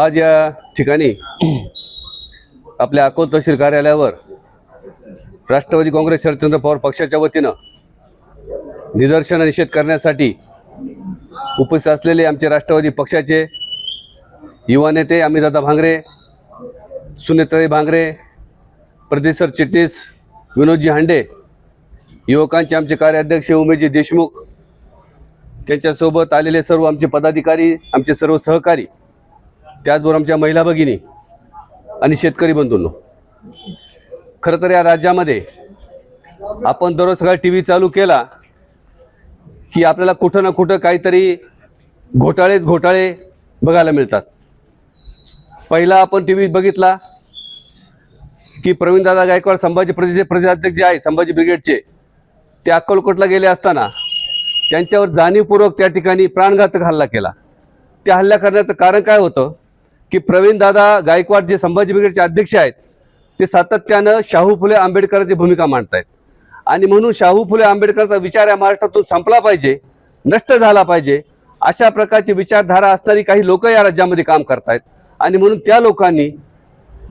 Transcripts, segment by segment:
आज या ठिकाणी आपल्या अकोल तहसील कार्यालयावर राष्ट्रवादी काँग्रेस शरदचंद्र पवार पक्षाच्या वतीनं निदर्शन निषेध करण्यासाठी उपस्थित असलेले आमचे राष्ट्रवादी पक्षाचे युवा नेते अमितदादा भांगरे सुनेताई भांगरे प्रदेश चिटणीस विनोदजी हांडे युवकांचे आमचे कार्याध्यक्ष उमेशजी देशमुख त्यांच्यासोबत आलेले सर्व आमचे पदाधिकारी आमचे सर्व सहकारी त्याचबरोबर आमच्या महिला भगिनी आणि शेतकरी बंधूंनो खरं तर या राज्यामध्ये आपण दररोज सकाळी टी व्ही चालू केला की आपल्याला कुठं ना कुठं काहीतरी घोटाळेच घोटाळे बघायला मिळतात. पहिला आपण टी व्ही बघितला की प्रवीणदादा गायकवाड संभाजी प्रदेशचे प्रदेशाध्यक्ष जे आहे संभाजी ब्रिगेडचे ते अक्कलकोटला गेले असताना त्यांच्यावर जाणीवपूर्वक त्या ठिकाणी प्राणघातक हल्ला केला. त्या हल्ला करण्याचं कारण काय होतं? की प्रवीणदादा गायकवाड जे संभाजी ब्रिगेडचे अध्यक्ष आहेत ते सातत्यानं शाहू फुले आंबेडकरांची भूमिका मांडतायत. आणि म्हणून शाहू फुले आंबेडकरचा विचार या महाराष्ट्रातून संपला पाहिजे नष्ट झाला पाहिजे अशा प्रकारची विचारधारा असणारी काही लोक या राज्यामध्ये काम करतायत. आणि म्हणून त्या लोकांनी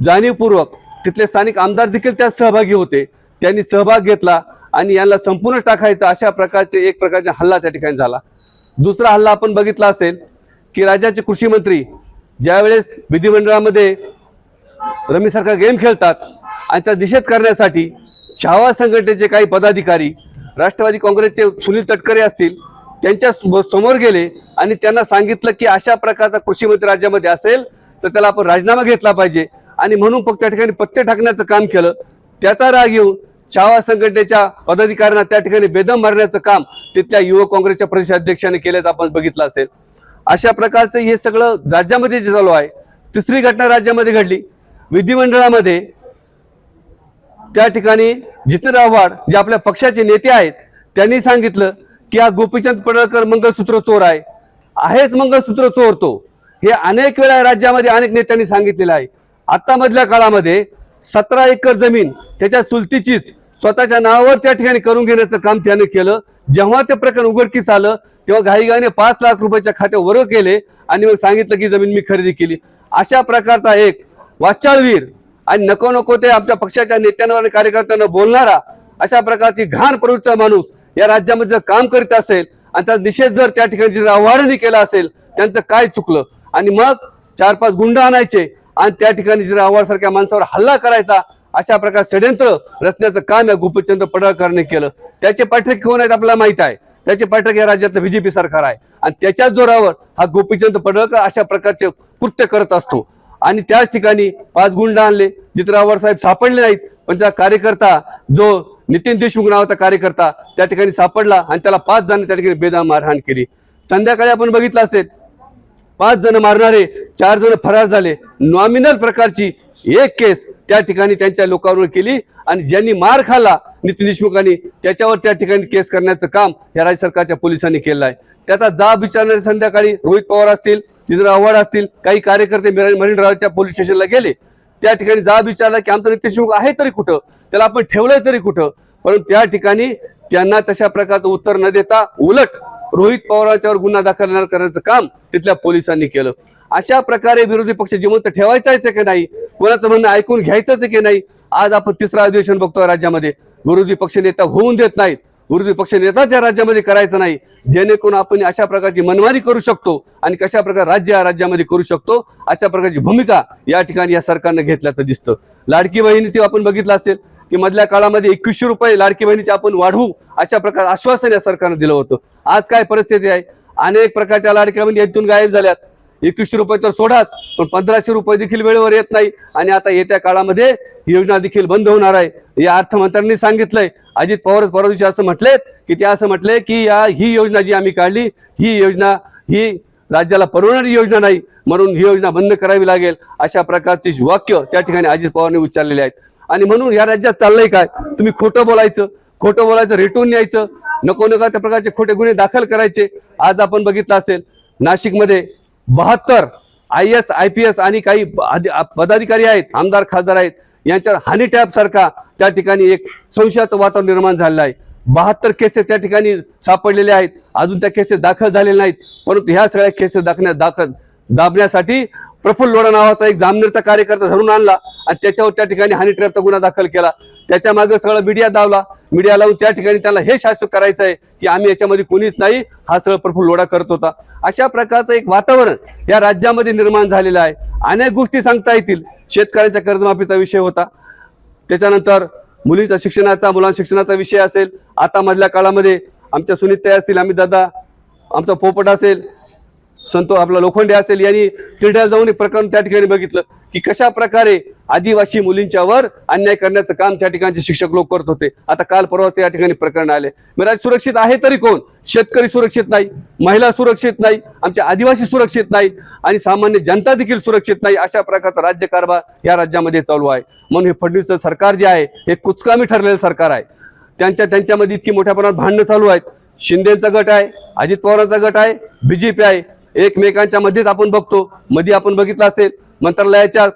जाणीवपूर्वक तिथले स्थानिक आमदार देखील त्यात सहभागी होते त्यांनी सहभाग घेतला आणि यांना संपूर्ण टाकायचा अशा प्रकारचे एक प्रकारचा हल्ला त्या ठिकाणी झाला. दुसरा हल्ला आपण बघितला असेल की राज्याचे कृषी मंत्री ज्यावेळेस विधिमंडळामध्ये रमीसारखा गेम खेळतात आणि त्या निषेध करण्यासाठी छावा संघटनेचे काही पदाधिकारी राष्ट्रवादी काँग्रेसचे सुनील तटकरे असतील त्यांच्या सम- समोर गेले आणि त्यांना सांगितलं की अशा प्रकारचा कृषी मंत्री राज्यामध्ये असेल तर त्याला आपण राजीनामा घेतला पाहिजे. आणि म्हणून फक्त त्या ठिकाणी पत्ते टाकण्याचं काम केलं. त्याचा राग येऊन छावा संघटनेच्या पदाधिकाऱ्यांना त्या ठिकाणी बेदम मारण्याचं काम तिथल्या युवक काँग्रेसच्या प्रदेशाध्यक्षाने केल्याचं आपण बघितलं असेल. अशा प्रकारचं हे सगळं राज्यामध्ये जे चालू आहे तिसरी घटना राज्यामध्ये घडली. विधिमंडळामध्ये त्या ठिकाणी जितेंद्र आव्हाड जे आपल्या पक्षाचे नेते आहेत त्यांनी सांगितलं की हा गोपीचंद पडळकर मंगळसूत्र चोर आहे. आहेच मंगळसूत्र चोर तो हे अनेक वेळा राज्यामध्ये अनेक नेत्यांनी सांगितलेलं आहे. आता मधल्या काळामध्ये सतरा एकर जमीन त्याच्या चुलतीचीच स्वतःच्या नावावर त्या ठिकाणी करून घेण्याचं काम त्याने केलं. जेव्हा ते प्रकरण उघडकीस आलं तेव्हा घाईघाईने पाच लाख रुपयाच्या खात्यावर वर्ग केले आणि मग सांगितलं की जमीन मी खरेदी केली. अशा प्रकारचा एक वाचाळवीर आणि नको नको ते आपल्या पक्षाच्या नेत्यांवर आणि कार्यकर्त्यांना बोलणारा अशा प्रकारची घाण प्रवृत्तीचा माणूस या राज्यामध्ये जर काम करीत असेल आणि त्याचा निषेध जर त्या ठिकाणी जर आव्हाडांनी केला असेल त्यांचं काय चुकलं? आणि मग चार पाच गुंड आणायचे आणि त्या ठिकाणी जर आव्हाड सारख्या माणसावर हल्ला करायचा अशा प्रकार षडयंत्र रचण्याचं काम या गोपीचंद्र पडळकरने केलं. त्याचे पाठक कोण आहेत आपल्याला माहीत आहे? त्याचे पाठक या राज्यातलं बीजेपी सरकार आहे. आणि त्याच्याच जोरावर हा गोपीचंद पडळकर अशा प्रकारचे कृत्य करत असतो. आणि त्याच ठिकाणी पाच गुंड आणले जितरावर साहेब सापडले नाहीत पण त्या कार्यकर्ता जो नितीन देशमुख नावाचा कार्यकर्ता त्या ठिकाणी सापडला आणि त्याला पाच जण त्या ठिकाणी बेदाम मारहाण केली. संध्याकाळी आपण बघितलं असेल पाच जण मारणारे चार जण फरार झाले. नॉमिनल प्रकारची एक केस त्या ठिकाणी त्यांच्या लोकांवर केली आणि ज्यांनी मार खाला नितीन देशमुखांनी त्याच्यावर त्या ठिकाणी केस करण्याचं काम या राज्य सरकारच्या पोलिसांनी केलं आहे. त्याचा जाब विचारणारे संध्याकाळी रोहित पवार असतील जितेंद्र आव्हाड असतील काही कार्यकर्ते मरीन रावच्या पोलीस स्टेशनला गेले. त्या ठिकाणी जाब विचारला की आमचं नितीन देशमुख आहे तरी कुठं? त्याला आपण ठेवलंय तरी कुठं? परंतु त्या ठिकाणी त्यांना तशा प्रकारचं उत्तर न देता उलट रोहित पवारांच्यावर गुन्हा दाखल करण्याचं काम तिथल्या पोलिसांनी केलं. अशा प्रकारे विरोधी पक्ष जिवंत ठेवायचाच आहे की नाही? कोणाचं म्हणणं ऐकून घ्यायचंच आहे की नाही? आज आपण तिसरं अधिवेशन बघतोय राज्यामध्ये. विरोधी पक्ष नेता होऊन देत नाहीत. विरोधी पक्ष नेताच या राज्यामध्ये करायचं नाही. जेणेकरून आपण अशा प्रकारची मनमानी करू शकतो आणि कशा प्रकारे राज्य या राज्यामध्ये करू शकतो अशा प्रकारची भूमिका या ठिकाणी या सरकारनं घेतल्याचं दिसतं. लाडकी बहिणीची आपण बघितलं असेल की मधल्या काळामध्ये एकवीसशे रुपये लाडकी बहिणीचे आपण वाढवू अशा प्रकार आश्वासन या सरकारनं दिलं होतं. आज काय परिस्थिती आहे? अनेक प्रकारच्या लाडक्या बहिणी यातून गायब झाल्यात. एकवीसशे रुपये तर सोडाच पण पंधराशे रुपये देखील वेळेवर येत नाही. आणि आता येत्या काळामध्ये ही योजना देखील बंद होणार आहे. या अर्थमंत्र्यांनी सांगितलंय अजित पवार परवा दिवशी असं म्हटलेत की ते असं म्हटले की या ही योजना जी आम्ही काढली ही योजना ही राज्याला परवडणारी योजना नाही म्हणून ही योजना बंद करावी लागेल अशा प्रकारचे वाक्य त्या ठिकाणी अजित पवारने उच्चारलेले आहेत. आणि म्हणून या राज्यात चाललंय काय? तुम्ही खोटं बोलायचं खोटं बोलायचं रेटून न्यायचं नको नका त्या प्रकारचे खोटे गुन्हे दाखल करायचे. आज आपण बघितलं असेल नाशिकमध्ये बहात्तर I S I P S आणि काही पदाधिकारी आहेत आमदार खासदार आहेत यांच्यावर हानी टॅप सारखा त्या ठिकाणी एक संशयाचं वातावरण निर्माण झालेलं आहे. बहात्तर केसेस त्या ठिकाणी सापडलेले आहेत. अजून त्या केसेस दाखल झालेल्या नाहीत. परंतु ह्या सगळ्या केसेस दाखण्या दाखल दाबण्यासाठी प्रफुल्ल लोढा नावाचा एक जामनेरचा कार्यकर्ता धरून आणला आणि त्याच्यावर त्या ठिकाणी हानी ट्रॅपचा गुन्हा दाखल केला. त्याच्यामागे सगळं मीडिया दावला. मीडिया लावून त्या ठिकाणी त्याला हे शासक करायचं आहे की आम्ही याच्यामध्ये कोणीच नाही हा सगळं प्रफुल्ल लोढा करत होता. अशा प्रकारचं एक वातावरण या राज्यामध्ये निर्माण झालेलं आहे. अनेक गोष्टी सांगता येतील. शेतकऱ्यांच्या कर्जमाफीचा विषय होता. त्याच्यानंतर मुलीचा शिक्षणाचा मुलांच्या शिक्षणाचा विषय असेल. आता मधल्या काळामध्ये आमच्या सुनीताई असतील आम्ही दादा आमचा पोपट असेल संतो आपला लोखंडे असेल यांनी तिरड्याला जाऊन एक प्रकरण त्या ठिकाणी बघितलं की कशा प्रकारे आदिवासी मुलींच्यावर अन्याय करण्याचं काम त्या ठिकाणचे शिक्षक लोक करत होते. आता काल परवा त्या ठिकाणी प्रकरण आले. महाराज सुरक्षित आहे तरी कोण? शेतकरी सुरक्षित नाही महिला सुरक्षित नाही आमचे आदिवासी सुरक्षित नाही आणि सामान्य जनता देखील सुरक्षित नाही अशा प्रकारचा राज्यकारभार या राज्यामध्ये चालू आहे. म्हणून हे फडणवीसचं सरकार जे आहे हे कुचकामी ठरलेलं सरकार आहे. त्यांच्या त्यांच्यामध्ये इतकी मोठ्या प्रमाणात भांडणं चालू आहेत. शिंदेचा गट आहे अजित पवारांचा गट आहे बीजेपी आहे. एकमेकांच्या मध्येच आपण बघतो. मध्ये आपण बघितलं असेल मंत्रालयाच्या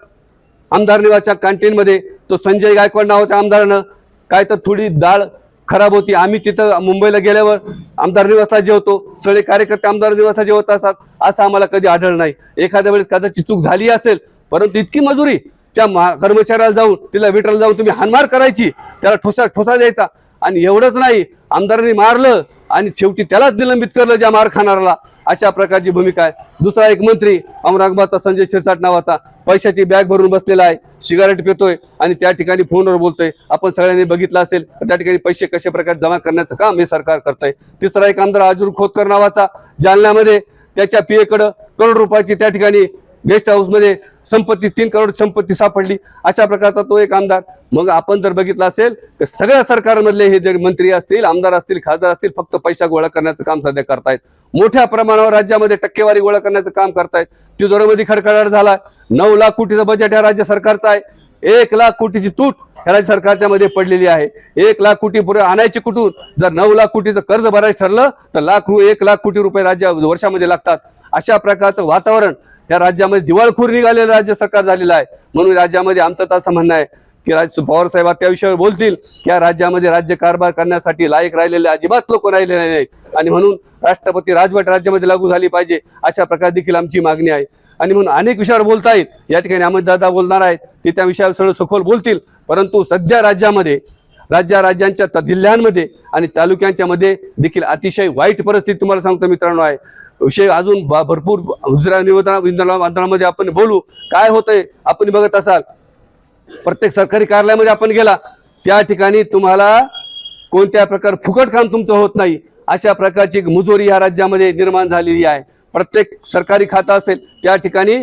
आमदार निवासच्या कॅन्टीनमध्ये तो संजय गायकवाड नावाच्या आमदारानं काय तर थोडी डाळ खराब होती. आम्ही तिथं मुंबईला गेल्यावर आमदार निवासला जेवतो सगळे कार्यकर्ते आमदार निवासला जेवत असतात असं आम्हाला कधी आढळलं नाही. एखाद्या वेळेस कदाचित चूक झाली असेल परंतु इतकी मजुरी त्या कर्मचाऱ्याला जाऊन तिला विटरला जाऊन तुम्ही हानमार करायची त्याला ठोसा ठोसा द्यायचा. आणि एवढंच नाही आमदारांनी मारलं आणि शेवटी त्यालाच निलंबित करलं ज्या मार खाणाराला अशा प्रकारची भूमिका आहे. दुसरा एक मंत्री औरंगाबादचा संजय शिरसाट नावाचा पैशाची बॅग भरून बसलेला आहे. सिगारेट पितोय आणि त्या ठिकाणी फोनवर बोलतोय. आपण सगळ्यांनी बघितलं असेल तर त्या ठिकाणी पैसे कशा प्रकारे जमा करण्याचं काम हे सरकार करतंय. तिसरा एक आमदार अजून खोतकर नावाचा जालन्यामध्ये त्याच्या पियेकडं करोड रुपयाची त्या ठिकाणी गेस्ट हाऊसमध्ये संपत्ती तीन करोड संपत्ती सापडली. अशा प्रकारचा तो एक आमदार. मग आपण जर बघितलं असेल तर सगळ्या सरकारमधले हे जे मंत्री असतील आमदार असतील खासदार असतील फक्त पैसा गोळा करण्याचं काम सध्या करतायत. मोठ्या प्रमाणावर राज्यामध्ये टक्केवारी गोळा करण्याचं काम करतायत. तिजोरीमध्ये खडखडाट झाला नऊ लाख कोटीचं बजेट या राज्य सरकारचं आहे. एक लाख कोटीची तूट या राज्य सरकारच्या मध्ये पडलेली आहे. एक लाख कोटी पुढे आणायची कुठून? जर नऊ लाख कोटीचं कर्ज भरायचं ठरलं तर लाख रु एक लाख कोटी रुपये राज्य वर्षामध्ये लागतात. अशा प्रकारचं वातावरण या राज्यामध्ये दिवाळखोर निघालेलं राज्य सरकार झालेलं आहे. म्हणून राज्यामध्ये आमचं तर असं म्हणणं आहे की राज पवार साहेब त्या विषयावर बोलतील या राज्यामध्ये राज्य कारभार करण्यासाठी लायक राहिलेले अजिबात लोक राहिलेले नाही. आणि म्हणून राष्ट्रपती राजवट राज्यामध्ये लागू झाली पाहिजे अशा प्रकारे देखील आमची मागणी आहे. आणि म्हणून अनेक विषयावर बोलता येईल. या ठिकाणी अहमददादा बोलणार आहेत ते त्या विषयावर सगळं सखोल बोलतील. परंतु सध्या राज्यामध्ये राज्या राज्यांच्या जिल्ह्यांमध्ये आणि तालुक्यांच्या मध्ये देखील अतिशय वाईट परिस्थिती तुम्हाला सांगतो मित्रांनो आहे. विषय अजून भरपूर हुजरा निवेदन आंदोलनामध्ये आपण बोलू. काय होतंय आपण बघत असाल. प्रत्येक सरकारी कार्यालयामध्ये आपण गेला त्या ठिकाणी तुम्हाला कोणत्या प्रकार फुकट काम तुमचं होत नाही अशा प्रकारची मुजोरी या राज्यामध्ये निर्माण झालेली आहे प्रत्येक सरकारी खातं असेल त्या ठिकाणी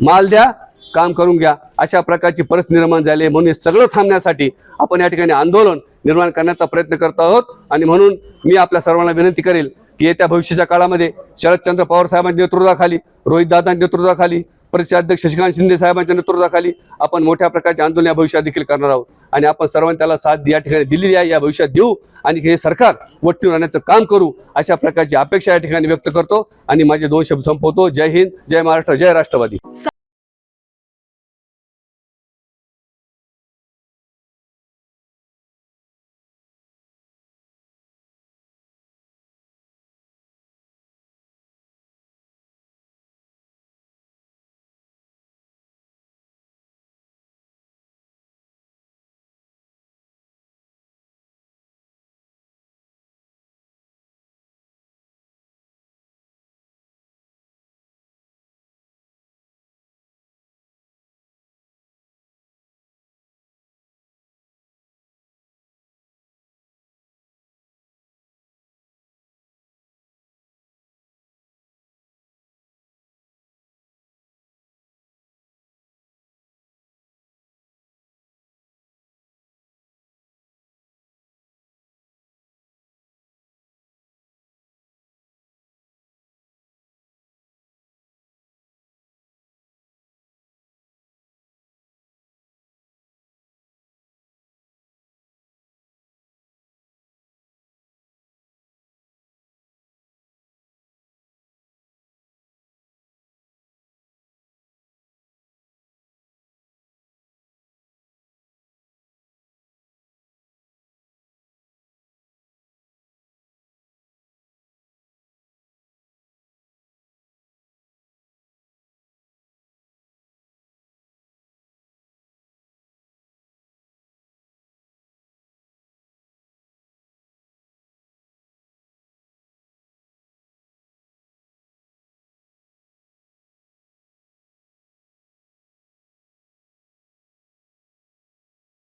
माल द्या काम करून घ्या अशा प्रकारची परिस्थिती निर्माण झाली आहे. म्हणून हे सगळं थांबण्यासाठी आपण या ठिकाणी आंदोलन निर्माण करण्याचा प्रयत्न करत आहोत आणि म्हणून मी आपल्या सर्वांना विनंती करेल की येत्या भविष्याच्या काळामध्ये शरदचंद्र पवार साहेबांच्या नेतृत्वाखाली रोहित दादांच्या नेतृत्वाखाली परिषद अध्यक्ष शशिकांत शिंदे साहेबांच्या नेतृत्वाखाली आपण मोठ्या प्रकारचे आंदोलन या भविष्यात देखील करणार आहोत. आणि आपण सर्वांनी त्याला साथ या ठिकाणी दिलेली आहे या भविष्यात देऊ आणि हे सरकार वट्टीवर आणण्याचं काम करू अशा प्रकारची अपेक्षा या ठिकाणी व्यक्त करतो. आणि माझे दोन शब्द संपवतो. जय हिंद जय महाराष्ट्र जय राष्ट्रवादी.